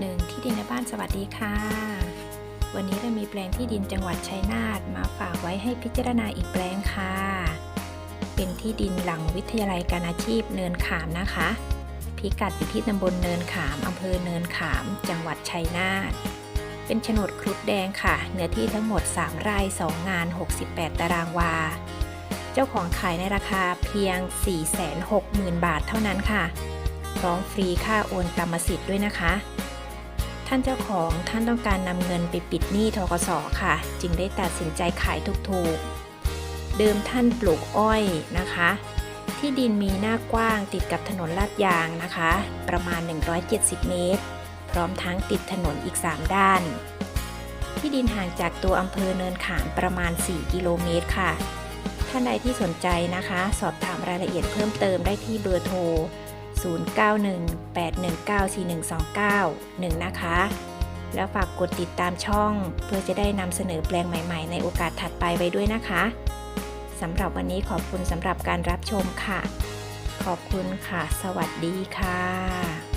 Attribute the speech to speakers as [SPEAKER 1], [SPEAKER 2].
[SPEAKER 1] หนึ่งที่ดินในบ้านสวัสดีค่ะ วันนี้เรามีแปลงที่ดินจังหวัดชัยนาทมาฝากไว้ให้พิจารณาอีกแปลงค่ะ เป็นที่ดินหลังวิทยาลัยการอาชีพเนินขามนะคะ พิกัดอยู่ที่ตำบลเนินขามอำเภอเนินขาม จังหวัดชัยนาท เป็นโฉนดครุฑแดงค่ะ เนื้อที่ทั้งหมด 3 ไร่ 2 งาน 68 ตารางวา เจ้าของขายในราคาเพียง 460,000 บาทเท่านั้นค่ะ พร้อมฟรีค่าโอนกรรมสิทธิ์ด้วยนะคะ ท่านเจ้าของท่านต้องการนำเงินไปปิดหนี้ทกสค่ะ จึงได้ตัดสินใจขายถูกๆ เดิมท่านปลูกอ้อยนะคะ ที่ดินมีหน้ากว้างติดกับถนนลาดยางนะคะ ประมาณ 170 เมตร พร้อมทั้งติดถนนอีก 3 ด้าน ที่ดินห่างจากตัวอำเภอเนินขามประมาณ 4 กิโลเมตรค่ะ ท่านใดที่สนใจนะคะ สอบถามรายละเอียดเพิ่มเติมได้ที่เบอร์โทร 0918194129 1นะคะ แล้วฝากกดติดตามช่องเพื่อจะได้นำเสนอแปลงใหม่ๆ ในโอกาสถัดไปไว้ด้วยนะคะสำหรับวันนี้ขอบคุณสำหรับการรับชมค่ะ ขอบคุณค่ะ สวัสดีค่ะ